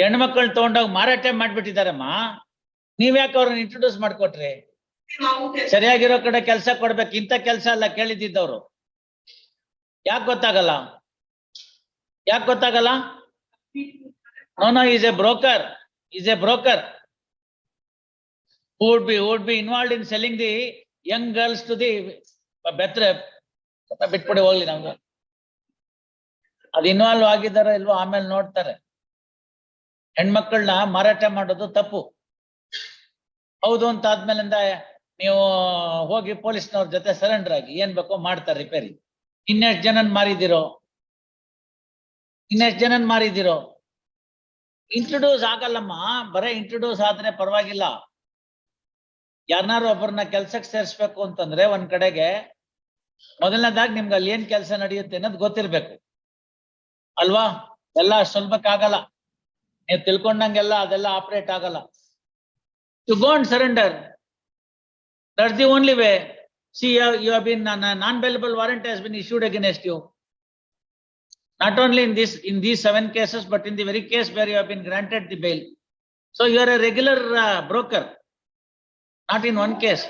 ಹೆಣ್ಮಕ್ಳನ್ನ ತಗೊಂಡೋಗಿ ಮಾರಾಟ ಮಾಡ್ಬಿಟ್ಟಿದಾರಮ್ಮ ನೀವ್ ಯಾಕೆ ಅವ್ರನ್ನ ಇಂಟ್ರೊಡ್ಯೂಸ್ ಮಾಡ್ಕೊಟ್ರಿ? ಸರಿಯಾಗಿರೋ ಕಡೆ ಕೆಲಸ ಕೊಡ್ಬೇಕು, ಇಂಥ ಕೆಲಸ ಅಲ್ಲ ಕೇಳಿದ್ದವ್ರು ಯಾಕೆ ಗೊತ್ತಾಗಲ್ಲ? ಯಾಕೆ ಗೊತ್ತಾಗಲ್ಲ? No no is a broker is a broker who'd be who'd be involve in selling the young girls to the ಬೆತ್ರೆ ಬಿಟ್ಬಿಡಿ ಹೋಗ್ಲಿ ನಮ್ಗೆ. ಅದು ಇನ್ವಾಲ್ವ್ ಆಗಿದ್ದಾರೋ ಇಲ್ವೋ ಆಮೇಲೆ ನೋಡ್ತಾರೆ. ಹೆಣ್ಮಕ್ಳನ್ನ ಮಾರಾಟ ಮಾಡೋದು ತಪ್ಪು. ಹೌದು ಅಂತ ಆದ್ಮೇಲಿಂದ ನೀವು ಹೋಗಿ ಪೊಲೀಸ್ನವ್ರ ಜೊತೆ ಸರೆಂಡರ್ ಆಗಿ ಏನ್ ಬೇಕೋ ಮಾಡ್ತಾರೆ ರಿಪೇರಿ ಇನ್ನೆಷ್ಟು ಜನನ್ ಮಾರಿದಿರೋ ಇನ್ನೆಷ್ಟು ಜನನ್ ಮಾರಿದಿರೋ ಇಂಟ್ರೊಡ್ಯೂಸ್ ಆಗಲ್ಲಮ್ಮ, ಬರೇ ಇಂಟ್ರೊಡ್ಯೂಸ್ ಆದ್ರೆ ಪರವಾಗಿಲ್ಲ. ಯಾರನ್ನಾರು ಒಬ್ಬರನ್ನ ಕೆಲ್ಸಕ್ಕೆ ಸೇರಿಸ್ಬೇಕು ಅಂತಂದ್ರೆ ಒಂದ್ ಕಡೆಗೆ ಮೊದಲನೇದಾಗಿ ನಿಮ್ಗೆ ಅಲ್ಲಿ ಏನ್ ಕೆಲಸ ನಡೆಯುತ್ತೆ ಅನ್ನೋದು ಗೊತ್ತಿರ್ಬೇಕು. ಅಲ್ವಾ? ಎಲ್ಲ ಸುಲಭಕ್ಕಾಗಲ್ಲ to go and surrender. That's the only way. See, you have, been an non available warrant has been issued against you. Not only in this in these seven cases, but in the very case where you have been granted the bail. So you are a regular uh, broker, not in one case.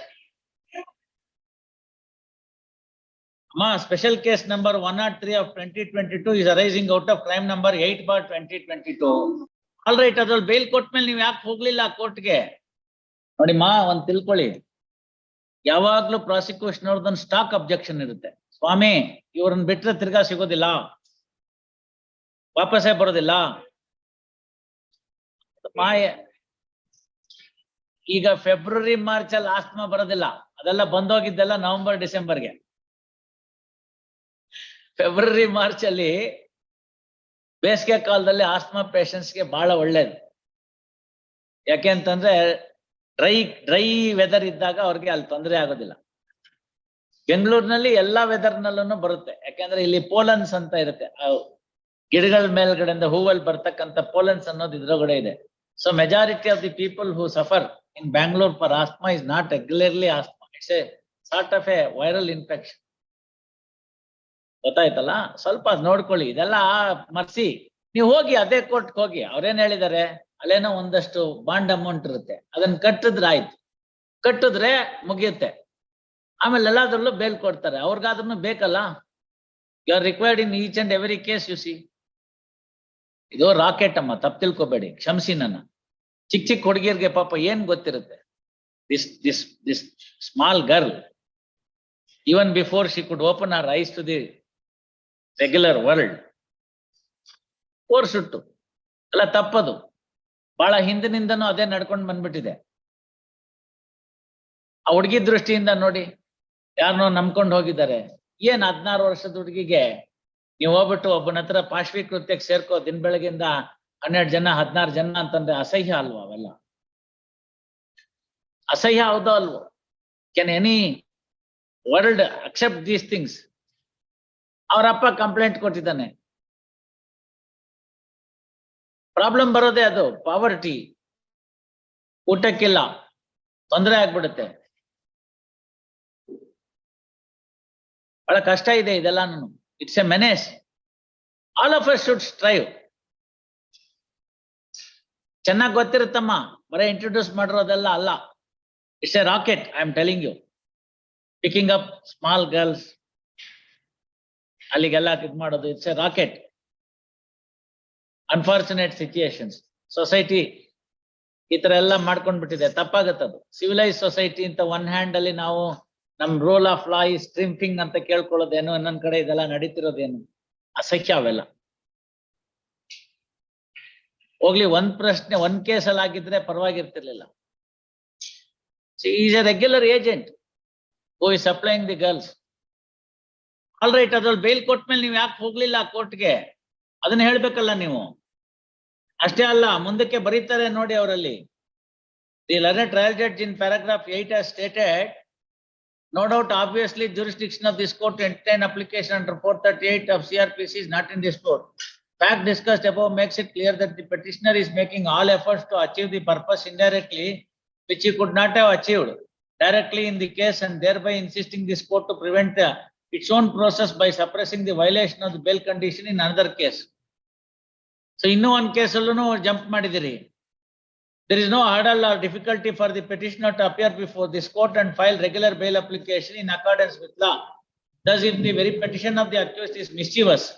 Ma, special case number 103 of 2022 is arising out of crime number 8 by 2022. All right ಅದ್ರಲ್ಲಿ bail ಕೊಟ್ಟ ಮೇಲೆ ನೀವು ಯಾಕೆ ಹೋಗ್ಲಿಲ್ಲ ಕೋರ್ಟ್ಗೆ ನೋಡಿ, ಮಾ, ಒಂದ್ ತಿಳ್ಕೊಳ್ಳಿ. ಯಾವಾಗ್ಲೂ ಪ್ರಾಸಿಕ್ಯೂಷನ್ ಅವ್ರದೊಂದು ಸ್ಟಾಕ್ ಅಬ್ಜೆಕ್ಷನ್ ಇರುತ್ತೆ. ಸ್ವಾಮಿ ಇವ್ರನ್ನ ಬಿಟ್ರೆ ತಿರ್ಗಾ ಸಿಗೋದಿಲ್ಲ. ವಾಪಸ್ಸೇ ಬರೋದಿಲ್ಲ. ಮಾಯ. ಈಗ ಫೆಬ್ರವರಿ ಮಾರ್ಚ್ ಅಲ್ಲಿ ಆಸ್ತಮಾ ಬರೋದಿಲ್ಲ. ಅದೆಲ್ಲ ಬಂದೋಗಿದ್ದೆಲ್ಲ ನವೆಂಬರ್ ಡಿಸೆಂಬರ್ಗೆ ಫೆಬ್ರವರಿ ಮಾರ್ಚ್ ಅಲ್ಲಿ ಬೇಸಿಗೆ ಕಾಲದಲ್ಲಿ ಆಸ್ಮಾ ಗೆ ಬಹಳ ಒಳ್ಳೇದು. ಯಾಕೆ ಅಂತಂದ್ರೆ ಡ್ರೈ ಡ್ರೈ ವೆದರ್ ಇದ್ದಾಗ ಅವ್ರಿಗೆ ಅಲ್ಲಿ ತೊಂದರೆ ಆಗೋದಿಲ್ಲ. ಬೆಂಗಳೂರಿನಲ್ಲಿ ಎಲ್ಲಾ ವೆದರ್ ನಲ್ಲೂ ಬರುತ್ತೆ. ಯಾಕೆಂದ್ರೆ ಇಲ್ಲಿ ಪೋಲನ್ಸ್ ಅಂತ ಇರುತ್ತೆ. ಗಿಡಗಳ ಮೇಲ್ಗಡೆಯಿಂದ ಹೂವಲ್ಲಿ ಬರ್ತಕ್ಕಂತ ಪೋಲನ್ಸ್ ಅನ್ನೋದು ಇದ್ರೊಳಗಡೆ ಇದೆ. So majority of the people who suffer in Bangalore for asthma is not regularly asthma it's a sort of a viral infection ಗೊತ್ತಾಯ್ತಲ್ಲ? ಸ್ವಲ್ಪ ನೋಡ್ಕೊಳ್ಳಿ. ಇದೆಲ್ಲ ಮರ್ಸಿ. ನೀವು ಹೋಗಿ ಅದೇ ಕೋರ್ಟ್ ಹೋಗಿ. ಅವ್ರೇನ್ ಹೇಳಿದ್ದಾರೆ ಅಲ್ಲೇನೋ ಒಂದಷ್ಟು ಬಾಂಡ್ ಅಮೌಂಟ್ ಇರುತ್ತೆ. ಅದನ್ನ ಕಟ್ಟಿದ್ರೆ ಆಯ್ತು. ಕಟ್ಟಿದ್ರೆ ಮುಗಿಯುತ್ತೆ. ಆಮೇಲೆ ಎಲ್ಲಾದ್ರಲ್ಲೂ ಬೇಲ್ ಕೊಡ್ತಾರೆ. ಅವ್ರಿಗಾದ್ರೂ ಬೇಕಲ್ಲ? You are required in each and every case you see ಇದು ರಾಕೆಟ್ ಅಮ್ಮ. ತಪ್ಪು ತಿಳ್ಕೊಬೇಡಿ. ಕ್ಷಮಿಸಿ ನನ್ನ. ಚಿಕ್ಕ ಚಿಕ್ಕ ಹುಡುಗಿಯರಿಗೆ ಪಾಪ ಏನ್ ಗೊತ್ತಿರುತ್ತೆ? This this this small girl even before she could open her eyes to the regular world ಕೋರ್ಸುಟ್ಟು. ಅಲ್ಲ, ತಪ್ಪದು. ಬಹಳ ಹಿಂದಿನಿಂದನೂ ಅದೇ ನಡ್ಕೊಂಡು ಬಂದ್ಬಿಟ್ಟಿದೆ. ಆ ಹುಡುಗಿ ದೃಷ್ಟಿಯಿಂದ ನೋಡಿ ಯಾರನ್ನೋ ನಂಬ್ಕೊಂಡು ಹೋಗಿದ್ದಾರೆ. ಏನ್ ಹದ್ನಾರು ವರ್ಷದ ಹುಡುಗಿಗೆ ನೀವು ಹೋಗ್ಬಿಟ್ಟು ಒಬ್ಬನ ಹತ್ರ ಪಾಶ್ವಿ ಕೃತ್ಯಕ್ಕೆ ಸೇರ್ಕೋ, ದಿನ ಬೆಳಗಿಂದ ಹನ್ನೆರಡು ಜನ, ಹದಿನಾರು ಜನ ಅಂತಂದ್ರೆ ಅಸಹ್ಯ ಅಲ್ವಾ ಅವೆಲ್ಲ? ಅಸಹ್ಯ ಹೌದೋ ಅಲ್ವೋ? Can any world accept these things ಅವರಪ್ಪ ಕಂಪ್ಲೇಂಟ್ ಕೊಟ್ಟಿದ್ದಾನೆ. ಪ್ರಾಬ್ಲಮ್ ಬರೋದೇ ಅದು ಪಾವರ್ಟಿ ಊಟಕ್ಕಿಲ್ಲ ತೊಂದರೆ ಆಗ್ಬಿಡುತ್ತೆ. ಬಹಳ ಕಷ್ಟ ಇದೆ ಇದೆಲ್ಲ it's a menace all of us should strive ಚೆನ್ನಾಗಿ ಗೊತ್ತಿರುತ್ತಮ್ಮ, ಬರೀ ಇಂಟ್ರೊಡ್ಯೂಸ್ ಮಾಡಿರೋದೆಲ್ಲ ಅಲ್ಲ. It's a racket I am telling you picking up small girls ಅಲ್ಲಿಗೆಲ್ಲ ಇದು ಮಾಡೋದು it's a racket unfortunate situations society ಈ ತರ ಎಲ್ಲ ಮಾಡ್ಕೊಂಡ್ಬಿಟ್ಟಿದೆ. ತಪ್ಪಾಗತ್ತದು. ಸಿವಿಲೈಸ್ ಸೊಸೈಟಿ ಅಂತ ಒನ್ ಹ್ಯಾಂಡ್ ಅಲ್ಲಿ ನಾವು ನಮ್ ರೂಲ್ ಆಫ್ ಲಾ ಈ ಸ್ಟ್ರಿಂಪಿಂಗ್ ಅಂತ ಕೇಳ್ಕೊಳ್ಳೋದೇನು, ಇನ್ನೊಂದ್ ಕಡೆ ಇದೆಲ್ಲ ನಡೀತಿರೋದೇನು? ಅಸಹ್ಯ ಅವೆಲ್ಲ. ಹೋಗ್ಲಿ, ಒಂದ್ ಪ್ರಶ್ನೆ, ಒಂದ್ ಕೇಸಲ್ಲಿ ಆಗಿದ್ರೆ ಪರವಾಗಿರ್ತಿರ್ಲಿಲ್ಲ. Is a regular agent who is supplying the girls all right ಅದ್ರಲ್ಲಿ ಬೇಲ್ ಕೊಟ್ಟ ಮೇಲೆ ನೀವು ಯಾಕೆ ಹೋಗ್ಲಿಲ್ಲ ಕೋರ್ಟ್ಗೆ ಅದನ್ನ ಹೇಳ್ಬೇಕಲ್ಲ ನೀವು ಅಷ್ಟೇ ಅಲ್ಲ ಮುಂದಕ್ಕೆ ಬರೀತಾರೆ ನೋಡಿ ಅವರಲ್ಲಿ the learned trial judge in paragraph eight has stated no doubt obviously jurisdiction of this court to entertain application under four thirty-eight of CRPC is not in dispute. Fact discussed above makes it clear that the petitioner is making all efforts to achieve the purpose indirectly, which he could not have achieved directly in the case and thereby insisting this court to prevent the- its own process by suppressing the violation of the bail condition in another case. So ಇನ್ನೂ ಒಂದ್ ಕೇಸಲ್ಲೂ jump ಮಾಡಿದಿರಿ There is no hurdle or difficulty for the petitioner to appear before this court and file regular bail application in accordance with law. Thus, if the very petition of the accused is mischievous.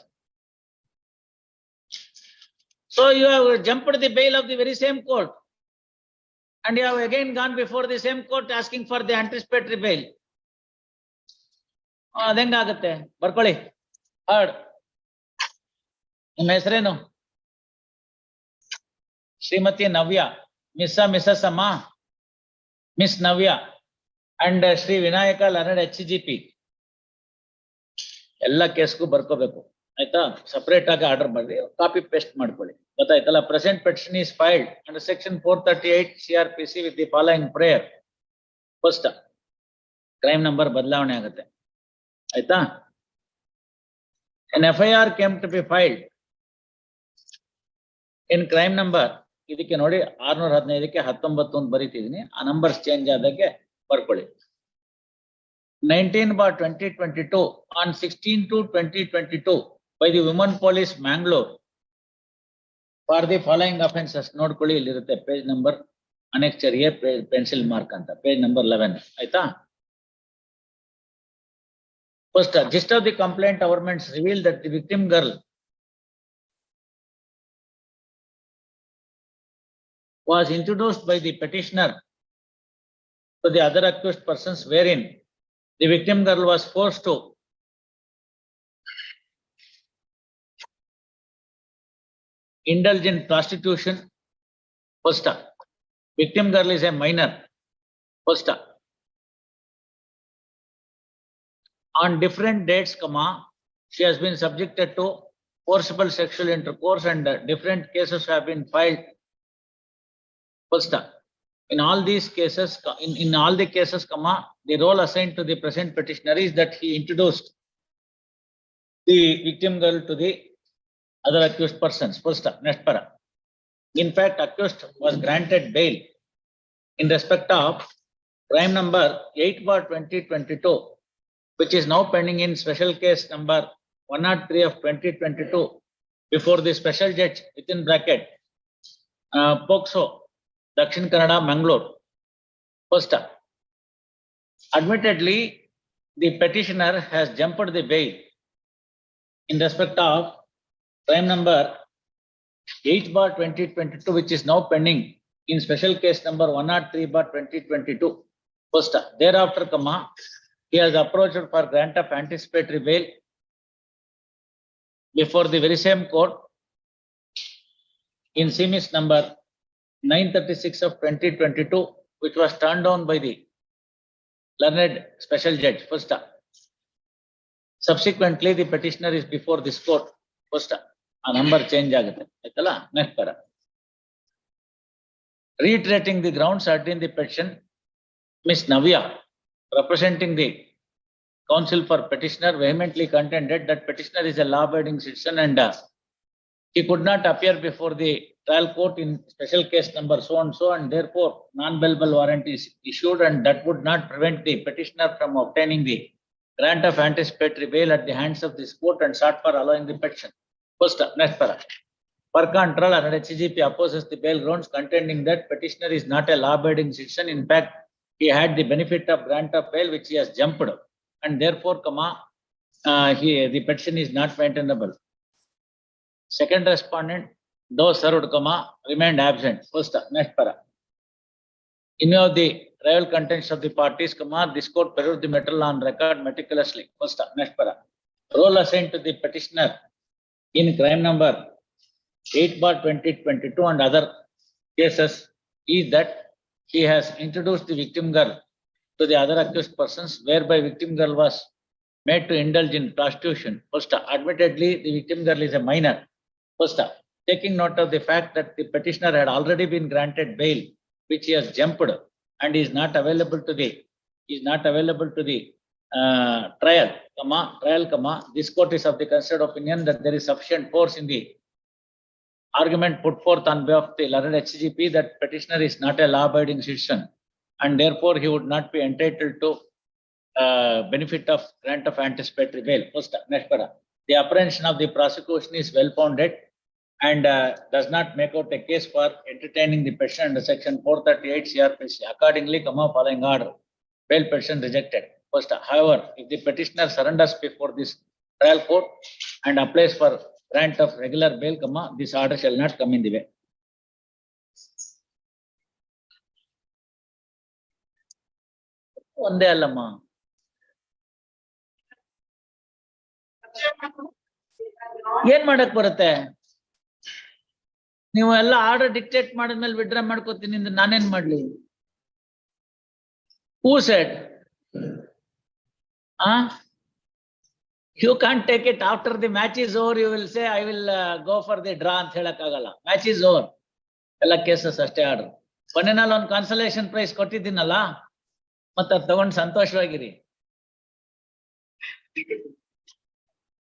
So you have jumped the bail of the very same court. And you have again gone before the same court asking for the anticipatory bail. ಅದೆಂಗಾಗತ್ತೆ. ಬರ್ಕೊಳ್ಳಿ. ಹಾಡ್. ನಿಮ್ಮ ಹೆಸರೇನು? Shrimati Navya. Miss Mrs ಅಮ್ಮ. Miss Navya. And Shri Vinayaka learned H G P. ಎಲ್ಲ ಕೇಸ್ಗೂ ಬರ್ಕೋಬೇಕು. ಆಯ್ತಾ? Separate ಆಗಿ ಆರ್ಡರ್ ಮಾಡಿ ಕಾಪಿ ಪೇಸ್ಟ್ ಮಾಡ್ಕೊಳ್ಳಿ. ಗೊತ್ತಾಯ್ತಲ್ಲ? Present petition is filed under section four thirty eight C R P C with the following prayer first crime number ಬದಲಾವಣೆ ಆಗುತ್ತೆ. ಆಯ್ತಾ? N F I R came to be filed in crime number ಇದಕ್ಕೆ ನೋಡಿ ಆರ್ನೂರ ಹದಿನೈದಕ್ಕೆ ಹತ್ತೊಂಬತ್ತು ಅಂತ ಬರೀತಿದೀನಿ ಆ ನಂಬರ್ಸ್ ಚೇಂಜ್ ಆದಾಗೆ ಬರ್ಕೊಳ್ಳಿ. Nineteen bar twenty twenty two on sixteen to twenty twenty two by the woman police Mangalore for the following offences ನೋಡ್ಕೊಳ್ಳಿ ಇಲ್ಲಿರುತ್ತೆ page number annexure pencil mark ಅಂತ ಪೇಜ್ ನಂಬರ್ ಲೆವೆನ್ ಆಯ್ತಾ? First, uh, gist of the complaint elements revealed that the victim girl was introduced by the petitioner to the other accused persons wherein the victim girl was forced to indulge in prostitution. First, uh, victim girl is a minor. First, uh, on different dates, comma, she has been subjected to forcible sexual intercourse and uh, different cases have been filed. First, in all these cases, in, in all the cases, comma, the role assigned to the present petitioner is that he introduced the victim girl to the other accused persons. First, next para. In fact, accused was granted bail in respect of crime number eight bar twenty twenty-two, which is now pending in special case number 103 of twenty twenty-two before the special judge within bracket uh, POXO, Dakshin Kannada, Mangalore. First, admittedly, the petitioner has jumped the bail in respect of crime number eight bar twenty twenty-two, which is now pending in special case number one not bar twenty twenty-two. First, thereafter, comma, he has approached for grant of anticipatory bail before the very same court in semis number nine thirty-six of twenty twenty-two, which was turned down by the learned special judge, first. Subsequently, the petitioner is before this court, first, ಆ number change ಆಗುತ್ತೆ ಆಯ್ತಲ್ಲ next para reiterating the grounds set in the petition, Miss Navya, representing the counsel for petitioner vehemently contended that petitioner is a law-abiding citizen and uh, he could not appear before the trial court in special case number so and so and therefore non-bailable warrant is issued and that would not prevent the petitioner from obtaining the grant of anticipatory bail at the hands of this court and sought for allowing the petition. First, next para. Per control, HGP opposes the bail grounds contending that petitioner is not a law-abiding citizen. In fact, he had the benefit of grant of bail which he has jumped. And therefore, comma, uh, he, the petition is not maintainable. Second respondent, though served, comma, remained absent. First, next para. In view of the rival contents of the parties, comma, this court perused the matter on record meticulously. First, next para. Role assigned to the petitioner in crime number eight bar twenty twenty-two and other cases is that he has introduced the victim girl to the other accused persons whereby victim girl was made to indulge in prostitution. First, admittedly, the victim girl is a minor. First, taking note of the fact that the petitioner had already been granted bail, which he has jumped and is not available to the, is not available to the uh, trial, comma, trial, comma, this court is of the considered opinion that there is sufficient force in the argument put forth on behalf of the learned HCGP that petitioner is not a law-abiding citizen and therefore he would not be entitled to uh, benefit of grant of anticipatory bail. First, next para. The apprehension of the prosecution is well founded and uh, does not make out a case for entertaining the petition under section four thirty-eight CRPC. Accordingly, comma following order, bail petition rejected. First, however, if the petitioner surrenders before this trial court and applies for grant of regular bail, comma, this order shall not come in the way. ಒಂದೇ ಅಲ್ಲಮ್ಮ. ಏನ್ ಮಾಡಕ್ ಬರುತ್ತೆ? ನೀವು ಎಲ್ಲ order dictate ಮಾಡಿದ್ಮೇಲೆ withdraw ಮಾಡ್ಕೋತೀನಿ ಅಂದ್ರೆ ನಾನೇನ್ ಮಾಡ್ಲಿ? ಹೂ ಸೆಟ್ ಆ? You can't take it after the match is over you will say I will go for the draw ಅಂತ ಹೇಳಕ್ ಆಗಲ್ಲ. ಮ್ಯಾಚ್ ಇಸ್ ಓವರ್ ಎಲ್ಲ ಕೇಸಸ್ ಅಷ್ಟೇ ಆರ್ಡರ್ ಕೊನೆನಲ್ಲಿ ಒಂದು ಕಾನ್ಸಲೇಷನ್ ಪ್ರೈಸ್ ಕೊಟ್ಟಿದ್ದೀನಲ್ಲ? ಮತ್ತೆ ಅದು ತಗೊಂಡ್ ಸಂತೋಷವಾಗಿರಿ.